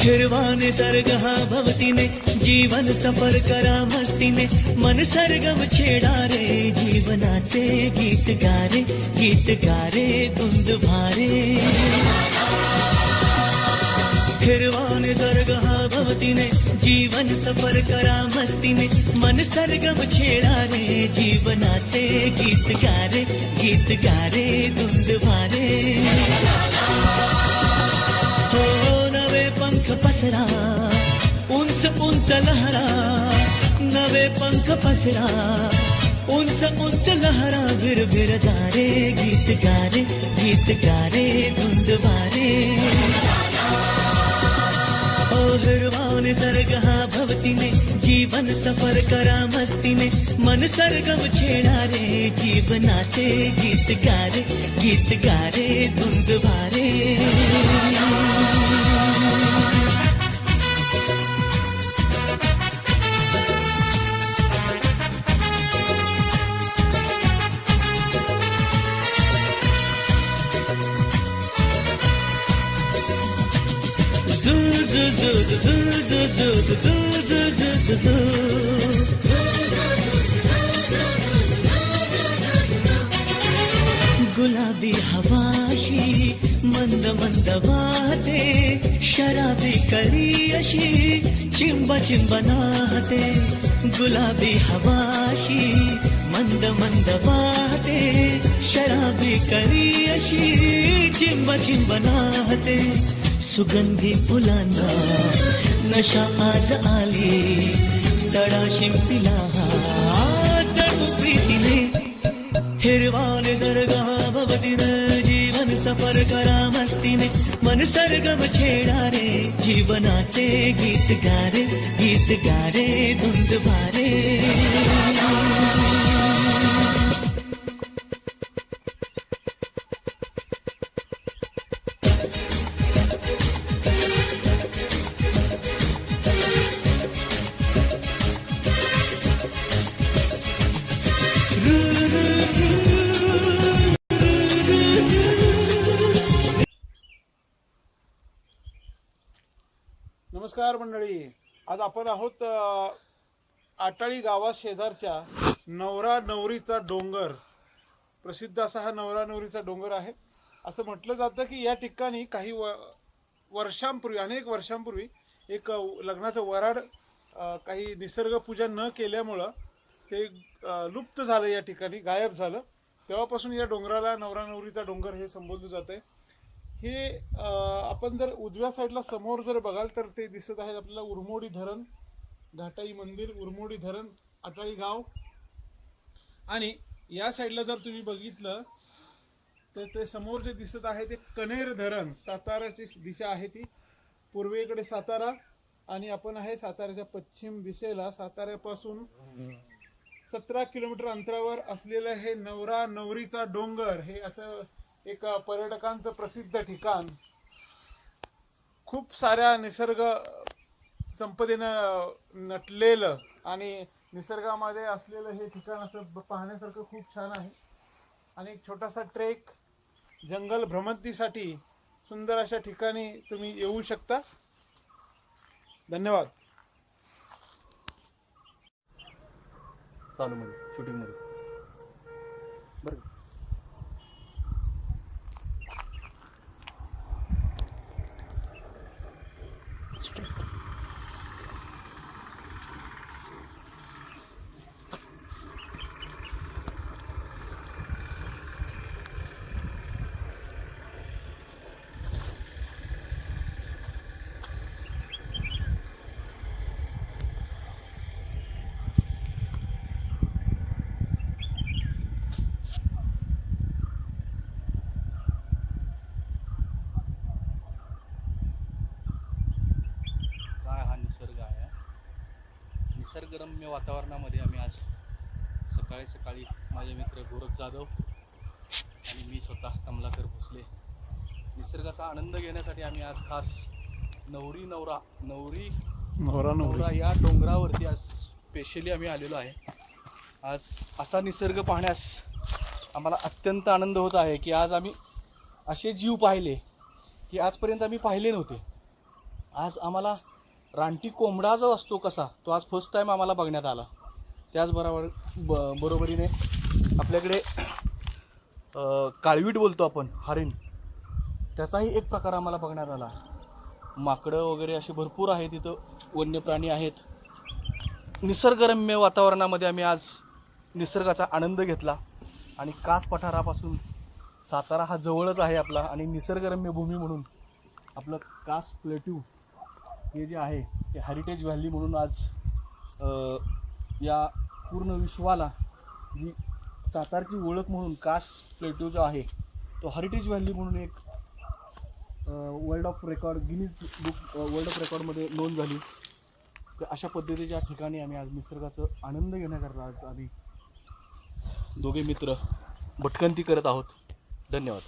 फिरवा निसर्ग हा भवतीने जीवन सफर करा मस्तीने मन सर्गम छेडा रे जीवनाचे गीत गारे गीत गारे धुंद भारे. फिरवा निसर्ग हा भवतीने जीवन सफर करा मस्तीने मन सर्गम छेडा रे जीवनाचे गीत गारे गीत गारे धुंद भारे. पसरा उंच उंच लहरा नवे पंख पसरा. उंच उंच लहरा बिर भिर गारे गीत गारे गीत गारे धुंद बारे ओ हिरवा निसर्ग हा भवतीने जीवन सफर करा मस्तीने. मन सरगम छेडा रे जीवनाचे गीत गारे गीत गारे धुंद गुलाबी हवाशी मंद मंद वाहते शराबी कळी अशी चिंब चिंब नाहते. गुलाबी हवाशी मंद मंद वाहते शराबी कळी अशी चिंब चिंब नाहते. सुगंधी फुलांना नशा आज आली. सडा शिंपिला हा जणू प्रीतीने. हिरवा सर्गा हा जीवन सफर करा मस्तीने. मन सरगम छेडारे जीवनाचे गीत गारे गीत गारे धुंद भारे नमस्कार मंडळी. आज आपण आहोत आटाळी गावात शेजारच्या नवरा नवरीचा डोंगर. प्रसिद्ध असा हा नवरा नवरीचा डोंगर आहे. असं म्हटलं जातं की या ठिकाणी काही व वर्षांपूर्वी अनेक वर्षांपूर्वी एक लग्नाचं वराड काही निसर्गपूजा न केल्यामुळं ते लुप्त झालं या ठिकाणी गायब झालं. तेव्हापासून या डोंगराला नवरा नवरीचा डोंगर हे संबोधलं जात आहे हे आपण जर उजव्या साईडला समोर जर बघाल तर ते दिसत आहे आपल्याला उरमोडी धरण घाटाई मंदिर उरमोडी धरण आटाळी गाव. आणि या साईडला जर तुम्ही बघितलं तर ते समोर जे दिसत आहे ते कनेर धरण साताराची दिशा आहे ती. पूर्वेकडे सातारा आणि आपण आहे साताऱ्याच्या पश्चिम दिशेला. साताऱ्यापासून सतरा किलोमीटर अंतरावर असलेलं हे नवरा नवरीचा डोंगर हे असं एक पर्यटकांचं प्रसिद्ध ठिकाण. खूप साऱ्या निसर्ग संपदेनं नटलेलं आणि निसर्गामध्ये असलेलं हे ठिकाण असं पाहण्यासारखं खूप छान आहे. आणि एक छोटासा ट्रेक जंगल भ्रमंतीसाठी सुंदर अशा ठिकाणी तुम्ही येऊ शकता. धन्यवाद. चालू मध्ये शूटिंगमध्ये बरं काय हा निसर्ग आहे निसर्गरम्य वातावरणामध्ये आम्ही आज सकाळी सकाळी माझे मित्र गोरख जाधव आणि मी स्वतः कमलाकर भोसले निसर्गाचा आनंद घेण्यासाठी आम्ही आज खास नवरी नवरा नवरी नवरा नवरा. या डोंगरावरती आज स्पेशली आम्ही आलेलो आहे. आज असा निसर्ग पाहण्यास आम्हाला अत्यंत आनंद होत आहे की आज आम्ही असे जीव पाहिले की आजपर्यंत आम्ही पाहिले नव्हते. आज आम्हाला रानटी कोंबडा जो असतो कसा तो आज फर्स्ट टाईम आम्हाला बघण्यात आला. त्याचबरोबर ब बरोबरीने आपल्याकडे काळवीट बोलतो आपण हरिण. त्याचाही एक प्रकार आम्हाला बघण्यात आला. माकडं वगैरे असे भरपूर आहेत तिथं वन्य प्राणी आहेत. निसर्गरम्य वातावरणामध्ये आम्ही आज निसर्गाचा आनंद घेतला. आणि कास पठारापासून सातारा हा जवळच आहे आपला आणि निसर्गरम्य भूमी म्हणून आपलं कास प्लेट्यू हे जे आहे ते हेरिटेज व्हॅली म्हणून आज या पूर्ण विश्वाला जी सातारची ओळख म्हणून कास प्लेटो जो आहे तो हेरिटेज व्हॅली म्हणून एक world of record Guinness book world of रेकॉर्डमध्ये नोंद झाली. तर अशा पद्धतीच्या ठिकाणी आम्ही आज निसर्गाचा आनंद घेण्याकरता आज आम्ही दोघे मित्र भटकंती करत आहोत. धन्यवाद.